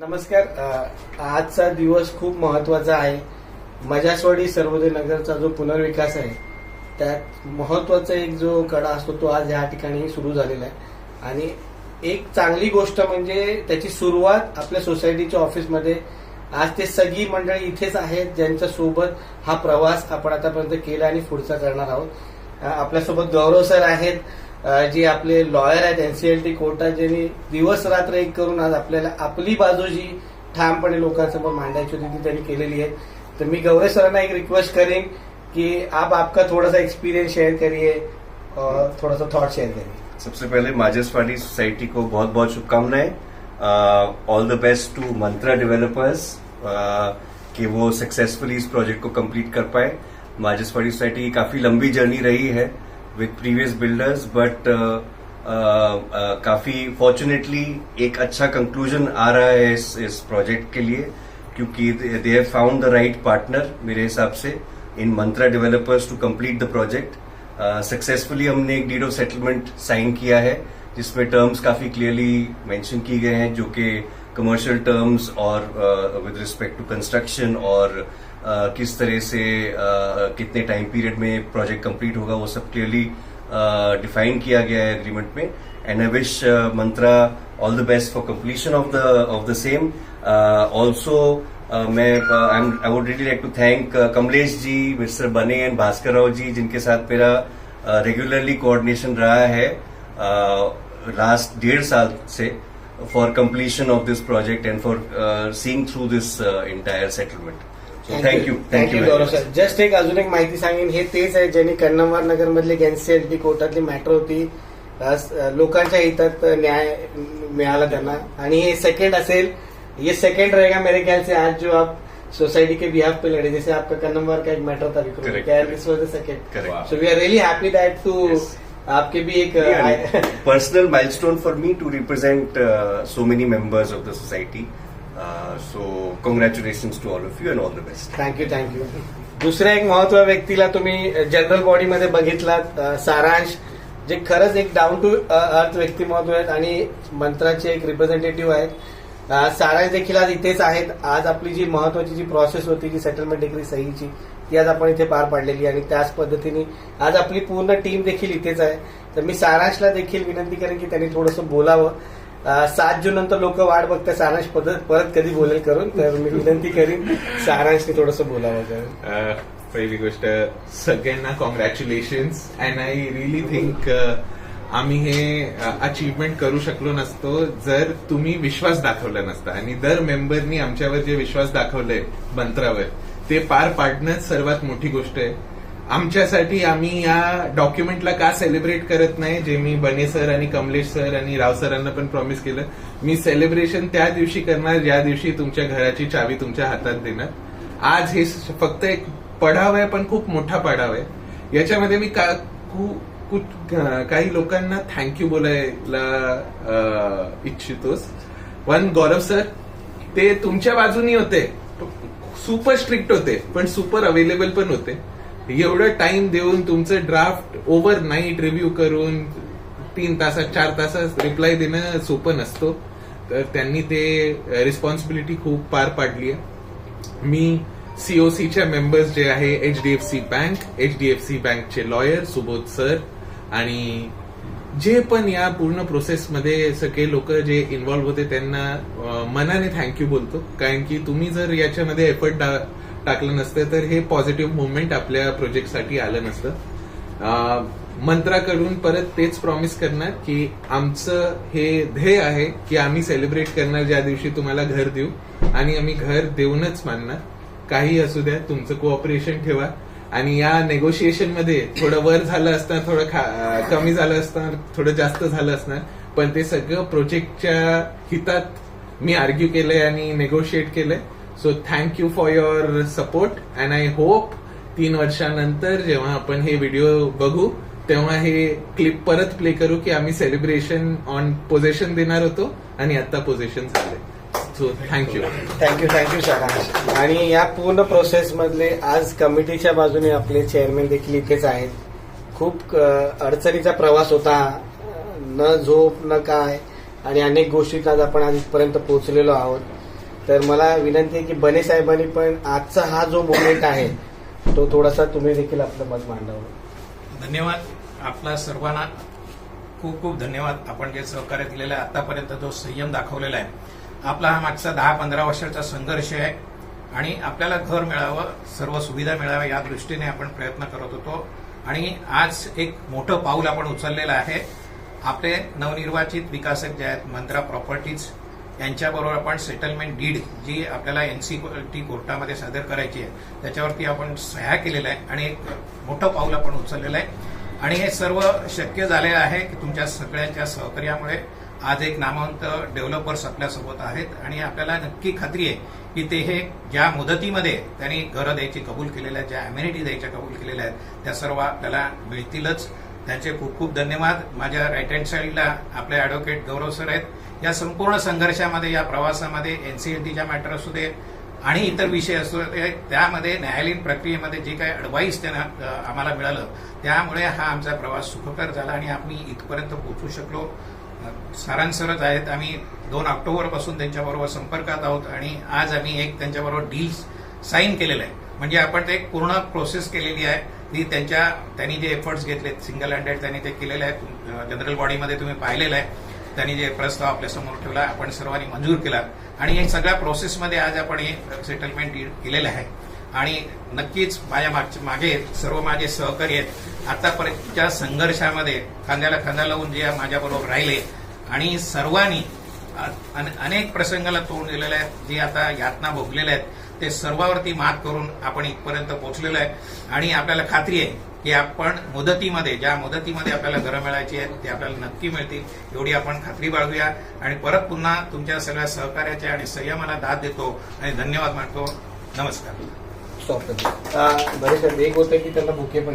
नमस्कार आजचा दिवस खूप महत्त्वाचा आहे. मजासवाडी सर्वोदय नगरचा जो पुनर्विकास आहे त्यात महत्त्वाचा एक जो कडा असतो तो आज या ठिकाणी सुरू झालेला आहे. आणि एक चांगली गोष्ट म्हणजे त्याची सुरुवात आपल्या सोसायटीच्या ऑफिसमध्ये आज ते सगळी मंडळी इथेच आहेत ज्यांच्या सोबत हा प्रवास आपण आतापर्यंत केला आणि पुढचा करणार आहोत. आपल्यासोबत गौरव सर आहेत. जे आपले लॉयर आहेत एनसीएलटी कोर्टात ज्यांनी दिवस रात्र एक करून आज आपल्याला आपली बाजू जी ठामपणे लोकांसमोर मांडायची होती ती त्यांनी केलेली आहे. तर मी गौरव सरांना एक रिक्वेस्ट करेन कि आप आपका थोड़ा सा एक्सपीरियंस शेयर करिए और थोड़ा सा थॉट शेयर करिए. सबसे पहले माजसवाड़ी सोसाइटी को बहुत बहुत शुभकामनाएं। All the best to Mantra developers कि वो सक्सेसफुली इस प्रोजेक्ट को कंप्लीट कर पाए। माजसवाड़ी सोसाइटी की काफी लंबी जर्नी रही है। विद प्रीवियस बिल्डर्स बट काफ़ी फॉर्चुनेटली एक अच्छा कंक्लूजन आ रहा है इस इस प्रोजेक्ट के लिए, क्योंकि they have found the right partner मेरे हिसाब से in Mantra developers to complete the project successfully हमने एक डीड ऑफ़ सेटलमेंट साइन किया है, जिसमें टर्म्स काफ़ी क्लियरली मेंशन की गए हैं, जो कि कमर्शियल टर्म्स और विद रिस्पेक्ट टू कंस्ट्रक्शन और किस तरह से कितने टाइम पीरियड में प्रोजेक्ट कंप्लीट होगा, वो सब क्लियरली डिफाइन किया गया है एग्रीमेंट में। And I wish Mantra all the best for completion of the of the same also मैं I would really like to thank Kamlesh ji, mister Bane and Bhaskar Rao ji, जिनके साथ मेरा regularly coordination रहा है last डेढ़ साल से for completion of this project and for seeing through this entire settlement thank you thank you Gaurav sir just एक अजून एक माहिती सांगेन. हे तेच आहे ज्यांनी कन्नमवार नगर मधली एनसीएलटी कोर्टातली मॅटर होती. स- लोकांच्या हितात न्याय मिळाला त्यांना. आणि हे सेकंड असेल ये सेकंड रहेगा मेरे ख्याल से आज जो आप सोसाइटी के बिहाफ पे लड़े जैसे आपका कन्नमवार का एक मैटर था Vikram. The second so we are really happy that too. आपके भी एक uh, personal milestone for me to represent uh, so many members of so society. To all of you and all the best thank you thank you दुसऱ्या एक महत्त्व व्यक्तीला तुम्ही general बॉडीमध्ये बघितलात सारांश जे खरंच एक डाऊन टू अर्थ व्यक्तिमत्व आहेत आणि मंत्राचे एक रिप्रेझेंटेटिव्ह आहेत. सारांश देखील आज इथेच आहेत. आज आपली जी महत्वाची जी प्रोसेस होती जी सेटलमेंट डिग्री सहीची ती आज आपण इथे पार पाडलेली आणि त्याच पद्धतीने आज आपली पूर्ण टीम देखील इथेच आहे. तर मी सारांशला देखील विनंती करेन की त्यांनी थोडंसं बोलावं. सात जून नंतर लोक वाट बघतात सारांश पद्धत परत कधी बोलेल करून तर मी विनंती करीन सारांशने थोडंसं बोलावं पहिली गोष्ट सगळ्यांना congratulations and I really think आम्ही हे अचीवमेंट करू शकलो नसतो जर तुम्ही विश्वास दाखवला नसता. आणि दर मेंबरनी आमच्यावर जे विश्वास दाखवले मंत्रावर ते पार पाडणंच सर्वात मोठी गोष्ट आहे. आमच्यासाठी आम्ही या डॉक्युमेंटला का सेलिब्रेट करत नाही जे मी बने सर आणि कमलेश सर आणि राव सरांना पण प्रॉमिस केलं. मी सेलिब्रेशन त्या दिवशी करणार ज्या दिवशी तुमच्या घराची चावी तुमच्या हातात देणार. आज हे फक्त एक पढाव आहे पण खूप मोठा पढाव आहे. याच्यामध्ये मी का काही लोकांना थँक्यू बोलायला इच्छितोस. वन गौरव सर ते तुमच्या बाजूनी होते. सुपर स्ट्रिक्ट होते पण सुपर अवेलेबल पण होते. एवढं टाइम देऊन तुमचं ड्राफ्ट ओव्हर नाईट रिव्ह्यू करून तीन तासात चार तासात रिप्लाय देणं सोपं नसतो. तर त्यांनी ते रिस्पॉन्सिबिलिटी खूप पार पाडली आहे. मी सीओसीच्या मेंबर्स जे आहे H D F C bank H D F C बँकचे लॉयर सुबोध सर आणि जे पण या पूर्ण प्रोसेसमध्ये सगळे लोक जे इन्व्हॉल्व्ह होते त्यांना मनाने थँक्यू बोलतो. कारण की तुम्ही जर याच्यामध्ये एफर्ट टाकलं नसतं तर हे पॉझिटिव्ह मुवमेंट आपल्या प्रोजेक्टसाठी आलं नसतं. मंत्राकडून परत तेच प्रॉमिस करणार की आमचं हे ध्येय आहे की आम्ही सेलिब्रेट करणार ज्या दिवशी तुम्हाला घर देऊ. आणि आम्ही घर देऊनच मानणार. काही असू द्या तुमचं कोऑपरेशन ठेवा. आणि या नेगोशिएशनमध्ये थोडं वर झालं असणार थोडं खा- कमी झालं असणार थोडं जास्त झालं असणार. पण ते सगळं प्रोजेक्टच्या हितात मी आर्ग्यू केलंय आणि नेगोशिएट केलंय. So thank you for your support and I hope तीन वर्षानंतर जेव्हा आपण हे व्हिडिओ बघू तेव्हा हे क्लिप परत प्ले करू की आम्ही सेलिब्रेशन ऑन पोझिशन देणार होतो आणि आता पोझिशन झाले सो थँक्यू थँक्यू थँक्यू सारांश आणि या पूर्ण प्रोसेस मधले आज कमिटीच्या बाजूने आपले चेअरमॅन देखील इथेच आहेत. खूप अडचणीचा प्रवास होता. न झोप न काय. आणि अनेक गोष्टीत आज आपण आज इथपर्यंत पोहोचलेलो आहोत. तर मला विनंती आहे की बने साहेबांनी पण आजचा हा जो मोमेंट आहे तो थोडासा तुम्ही देखील आपलं मत मांडावं. धन्यवाद. आपला सर्वांना खूप खूप धन्यवाद. आपण जे सहकार्य दिलेलं आहे आतापर्यंत जो संयम दाखवलेला आहे आपला हा मागचा दहा पंधरा वर्षाचा संघर्ष आहे आणि आपल्याला घर मिळावं सर्व सुविधा मिळाव्या या दृष्टीने आपण प्रयत्न करत होतो. आणि आज एक मोठं पाऊल आपण उचललेलं आहे. आपले नवनिर्वाचित विकासक जे आहेत मंत्रा प्रॉपर्टीज यांच्याबरोबर आपण सेटलमेंट डीड जी आपल्याला एनसी टी कोर्टामध्ये सादर करायची आहे त्याच्यावरती आपण सह्या केलेला आहे आणि एक मोठं पाऊल आपण उचललेलं आहे. आणि हे सर्व शक्य झालेलं आहे की तुमच्या सगळ्यांच्या सहकार्यामुळे आज एक नामवंत डेव्हलपर्स आपल्यासोबत आहेत आणि आपल्याला नक्की खात्री आहे की ते हे ज्या मुदतीमध्ये त्यांनी घरं द्यायची कबूल केलेल्या ज्या अम्युनिटी द्यायच्या कबूल केलेल्या आहेत त्या सर्व आपल्याला मिळतीलच. त्यांचे खूप खूप धन्यवाद. माझ्या राईट हँड साईडला आपले अॅडव्होकेट गौरव सर आहेत. या संपूर्ण संघर्षामध्ये या प्रवासामध्ये एनसीएलटीच्या मॅटर असू दे आणि इतर विषय असू दे त्यामध्ये न्यायालयीन प्रक्रियेमध्ये जे काही अडवाईस त्यांना आम्हाला मिळालं त्यामुळे हा आमचा प्रवास सुखकर झाला आणि आम्ही इथपर्यंत पोहोचू शकलो. सारांसरच आहेत. आम्ही दोन ऑक्टोबरपासून त्यांच्याबरोबर संपर्कात आहोत आणि आज आम्ही एक त्यांच्याबरोबर डील साईन केलेलं आहे. म्हणजे आपण ते एक पूर्ण प्रोसेस केलेली आहे. ती त्यांच्या त्यांनी जे एफर्ट्स घेतलेत सिंगल हँडेड त्यांनी ते केलेलं आहे. जनरल बॉडीमध्ये तुम्ही पाहिलेलं आहे. त्यांनी जे प्रस्ताव आपल्यासमोर ठेवला आपण सर्वांनी मंजूर केला आणि या सगळ्या प्रोसेसमध्ये आज आपण हे सेटलमेंट केलेलं आहे. आणि नक्कीच माझ्या मागचे मागे सर्व माझे सहकारी आहेत. आतापर्यंतच्या संघर्षामध्ये खांद्याला खांदा लावून जे माझ्याबरोबर राहिले आणि सर्वांनी अन- अनेक प्रसंगाला तोंड दिलेलं आहे. जे आता यातना भोगलेल्या आहेत. ते सर्वावरती मात करून आपण इथपर्यंत पोहोचलेलो आहे. आणि आपल्याला खात्री आहे की आपण मुदतीमध्ये ज्या मुदतीमध्ये आपल्याला घरं मिळायची आहेत ते आपल्याला नक्की मिळतील एवढी आपण खात्री बाळगूया. आणि परत पुन्हा तुमच्या सगळ्या सहकार्याच्या आणि संयमाला दाद देतो आणि धन्यवाद मानतो. नमस्कार. बरेच एक होतं की त्याला बुके पण